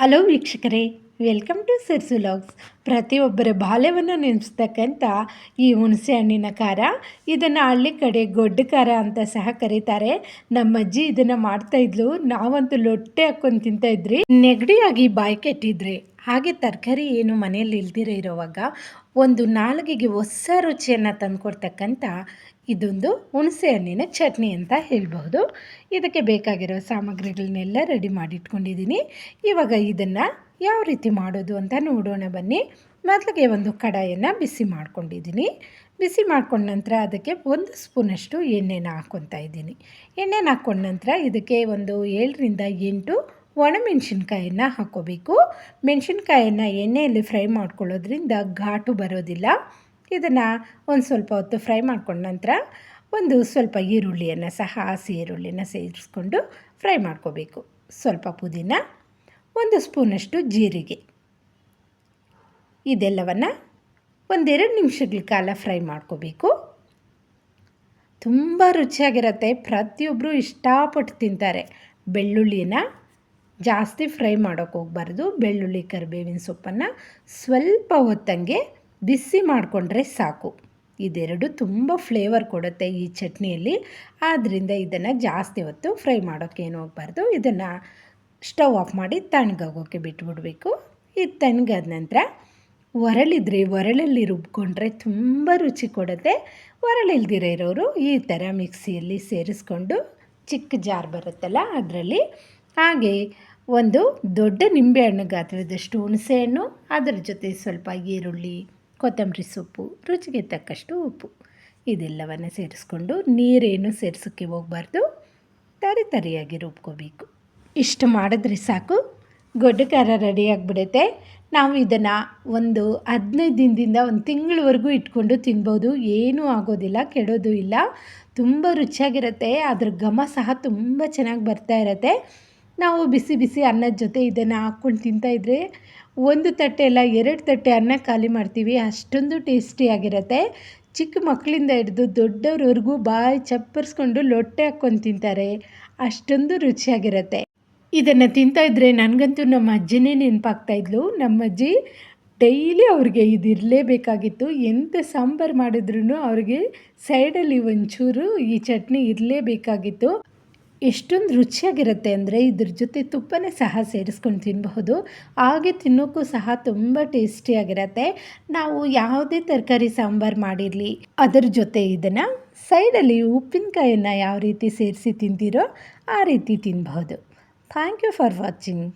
Hello ವೀಕ್ಷಕರೇ, welcome to ಸಿರ್ಸು logs. ಪ್ರತಿಯೊಬ್ಬರ ಬಾಲ್ಯವನ್ನು ನೆನೆಸ್ತಕ್ಕಂಥ ಈ ಹುಣಸೆ ಹಣ್ಣಿನ ಖಾರ, ಇದನ್ನು ಹಳ್ಳಿ ಕಡೆ ಗೊಡ್ಡ ಖಾರ ಅಂತ ಸಹ ಕರೀತಾರೆ. ನಮ್ಮ ಅಜ್ಜಿ ಇದನ್ನು ಮಾಡ್ತಾಯಿದ್ಲು ನಾವಂತೂ ಲೊಟ್ಟೆ ಹಾಕ್ಕೊಂಡು ತಿಂತಾಯಿದ್ರಿ ನೆಗಡಿಯಾಗಿ ಬಾಯಿ ಕೆಟ್ಟಿದ್ರೆ. ಹಾಗೆ ತರಕಾರಿ ಏನು ಮನೆಯಲ್ಲಿ ಇಲ್ದಿರ ಇರೋವಾಗ ಒಂದು ನಾಲ್ಗೆಗೆ ಹೊಸ ರುಚಿಯನ್ನು ತಂದುಕೊಡ್ತಕ್ಕಂಥ ಇದೊಂದು ಹುಣಸೆ ಹಣ್ಣಿನ ಚಟ್ನಿ ಅಂತ ಹೇಳ್ಬಹುದು. ಇದಕ್ಕೆ ಬೇಕಾಗಿರೋ ಸಾಮಗ್ರಿಗಳನ್ನೆಲ್ಲ ರೆಡಿ ಮಾಡಿ ಇಟ್ಕೊಂಡಿದ್ದೀನಿ ಇವಾಗ ಇದನ್ನು ಯಾವ ರೀತಿ ಮಾಡೋದು ಅಂತ ನೋಡೋಣ ಬನ್ನಿ. ಮೊದಲಿಗೆ ಒಂದು ಕಡಾಯನ್ನು ಬಿಸಿ ಮಾಡ್ಕೊಂಡಿದ್ದೀನಿ. ಬಿಸಿ ಮಾಡ್ಕೊಂಡ ನಂತರ ಅದಕ್ಕೆ ಒಂದು ಸ್ಪೂನಷ್ಟು ಎಣ್ಣೆನ ಹಾಕ್ಕೊತಾ ಇದ್ದೀನಿ. ಎಣ್ಣೆನ ಹಾಕ್ಕೊಂಡ ನಂತರ ಇದಕ್ಕೆ ಒಂದು ಏಳರಿಂದ ಎಂಟು ಒಣಮೆಣ್ಸಿನ್ಕಾಯನ್ನು ಹಾಕ್ಕೋಬೇಕು ಮೆಣಸಿನ್ಕಾಯನ್ನು ಎಣ್ಣೆಯಲ್ಲಿ ಫ್ರೈ ಮಾಡ್ಕೊಳ್ಳೋದ್ರಿಂದ ಘಾಟು ಬರೋದಿಲ್ಲ. ಇದನ್ನು ಒಂದು ಸ್ವಲ್ಪ ಹೊತ್ತು ಫ್ರೈ ಮಾಡ್ಕೊಂಡ ನಂತರ ಒಂದು ಸ್ವಲ್ಪ ಈರುಳ್ಳಿಯನ್ನು ಸಹ, ಹಸಿ ಈರುಳ್ಳಿಯನ್ನು ಸೇರಿಸ್ಕೊಂಡು ಫ್ರೈ ಮಾಡ್ಕೋಬೇಕು. ಸ್ವಲ್ಪ ಪುದೀನ, ಒಂದು ಸ್ಪೂನಷ್ಟು ಜೀರಿಗೆ. ಇದೆಲ್ಲವನ್ನು ಒಂದೆರಡು ನಿಮಿಷಗಳ ಕಾಲ ಫ್ರೈ ಮಾಡ್ಕೋಬೇಕು. ತುಂಬ ರುಚಿಯಾಗಿರುತ್ತೆ. ಪ್ರತಿಯೊಬ್ಬರು ಇಷ್ಟಪಟ್ಟು ತಿಂತಾರೆ. ಬೆಳ್ಳುಳ್ಳಿನ ಜಾಸ್ತಿ ಫ್ರೈ ಮಾಡೋಕೆ ಹೋಗ್ಬಾರ್ದು. ಬೆಳ್ಳುಳ್ಳಿ, ಕರಿಬೇವಿನ ಸೊಪ್ಪನ್ನು ಸ್ವಲ್ಪ ಹೊತ್ತಂಗೆ ಬಿಸಿ ಮಾಡಿಕೊಂಡ್ರೆ ಸಾಕು. ಇದೆರಡು ತುಂಬ ಫ್ಲೇವರ್ ಕೊಡುತ್ತೆ ಈ ಚಟ್ನಿಯಲ್ಲಿ. ಆದ್ದರಿಂದ ಇದನ್ನು ಜಾಸ್ತಿ ಹೊತ್ತು ಫ್ರೈ ಮಾಡೋಕ್ಕೇನು ಹೋಗ್ಬಾರ್ದು. ಇದನ್ನು ಸ್ಟವ್ ಆಫ್ ಮಾಡಿ ತಣ್ಣಗಾಗೋಕ್ಕೆ ಬಿಟ್ಬಿಡಬೇಕು. ಇದು ತಣ್ಣಗಾದ ನಂತರ ಒರಳಿದ್ರೆ, ಒರಳಲ್ಲಿ ರುಬ್ಕೊಂಡ್ರೆ ತುಂಬ ರುಚಿ ಕೊಡುತ್ತೆ. ಒರಳಿಲ್ದಿರೋ ಇರೋರು ಈ ಥರ ಮಿಕ್ಸಿಯಲ್ಲಿ ಸೇರಿಸ್ಕೊಂಡು ಚಿಕ್ಕ ಜಾರ್ ಬರುತ್ತಲ್ಲ ಅದರಲ್ಲಿ ಹಾಗೆ ಒಂದು ದೊಡ್ಡ ನಿಂಬೆಹಣ್ಣು ಗಾತ್ರದಷ್ಟು ಹುಣಸೆಹಣ್ಣು ಅದರ ಜೊತೆ ಸ್ವಲ್ಪ ಈರುಳ್ಳಿ, ಕೊತ್ತಂಬರಿ ಸೊಪ್ಪು, ರುಚಿಗೆ ತಕ್ಕಷ್ಟು ಉಪ್ಪು. ಇದೆಲ್ಲವನ್ನು ಸೇರಿಸ್ಕೊಂಡು ನೀರೇನು ಸೇರಿಸೋಕ್ಕೆ ಹೋಗಬಾರ್ದು, ತರಿ ತರಿಯಾಗಿ ರುಬ್ಕೋಬೇಕು. ಇಷ್ಟು ಮಾಡಿದ್ರೆ ಸಾಕು ಗೊಡ್ಡ ಖಾರ ರೆಡಿಯಾಗಿಬಿಡುತ್ತೆ ನಾವು ಇದನ್ನು ಒಂದು ಹದಿನೈದು ದಿನದಿಂದ ಒಂದು ತಿಂಗಳವರೆಗೂ ಇಟ್ಕೊಂಡು ತಿನ್ಬೋದು, ಏನೂ ಆಗೋದಿಲ್ಲ, ಕೆಡೋದು ಇಲ್ಲ. ತುಂಬ ರುಚಿಯಾಗಿರುತ್ತೆ, ಅದ್ರ ಘಮ ಸಹ ತುಂಬ ಚೆನ್ನಾಗಿ ಬರ್ತಾ ಇರುತ್ತೆ. ನಾವು ಬಿಸಿ ಬಿಸಿ ಅನ್ನದ ಜೊತೆ ಇದನ್ನು ಹಾಕ್ಕೊಂಡು ತಿಂತಾಯಿದ್ರೆ ಒಂದು ತಟ್ಟೆ ಅಲ್ಲ, ಎರಡು ತಟ್ಟೆ ಅನ್ನ ಖಾಲಿ ಮಾಡ್ತೀವಿ. ಅಷ್ಟೊಂದು ಟೇಸ್ಟಿಯಾಗಿರುತ್ತೆ ಚಿಕ್ಕ ಮಕ್ಕಳಿಂದ ಹಿಡಿದು ದೊಡ್ಡವ್ರವರೆಗೂ ಬಾಯಿ ಚಪ್ಪರಿಸ್ಕೊಂಡು ಲೊಟ್ಟೆ ಹಾಕ್ಕೊಂಡು ತಿಂತಾರೆ. ಅಷ್ಟೊಂದು ರುಚಿಯಾಗಿರುತ್ತೆ. ಇದನ್ನು ತಿಂತಾಯಿದ್ರೆ ನನಗಂತೂ ನಮ್ಮ ಅಜ್ಜಿನೇ ನೆನಪಾಗ್ತಾಯಿದ್ಲು ನಮ್ಮ ಅಜ್ಜಿ ಡೈಲಿ ಅವ್ರಿಗೆ ಇದಿರಲೇಬೇಕಾಗಿತ್ತು ಎಂಥ ಸಾಂಬಾರು ಮಾಡಿದ್ರೂ ಅವ್ರಿಗೆ ಸೈಡಲ್ಲಿ ಒಂಚೂರು ಈ ಚಟ್ನಿ ಇರಲೇಬೇಕಾಗಿತ್ತು. ಎಷ್ಟೊಂದು ರುಚಿಯಾಗಿರುತ್ತೆ ಅಂದರೆ ಇದ್ರ ಜೊತೆ ತುಪ್ಪನೇ ಸಹ ಸೇರಿಸ್ಕೊಂಡು ತಿನ್ನಬಹುದು ಹಾಗೆ ತಿನ್ನೋಕ್ಕೂ ಸಹ ತುಂಬ ಟೇಸ್ಟಿಯಾಗಿರುತ್ತೆ. ನಾವು ಯಾವುದೇ ತರಕಾರಿ ಸಾಂಬಾರು ಮಾಡಿರಲಿ, ಅದರ ಜೊತೆ ಇದನ್ನು ಸೈಡಲ್ಲಿ ಉಪ್ಪಿನಕಾಯನ್ನು ಯಾವ ರೀತಿ ಸೇರಿಸಿ ತಿಂತೀರೋ ಆ ರೀತಿ ತಿನ್ನಬಹುದು ಥ್ಯಾಂಕ್ ಯು ಫಾರ್ ವಾಚಿಂಗ್.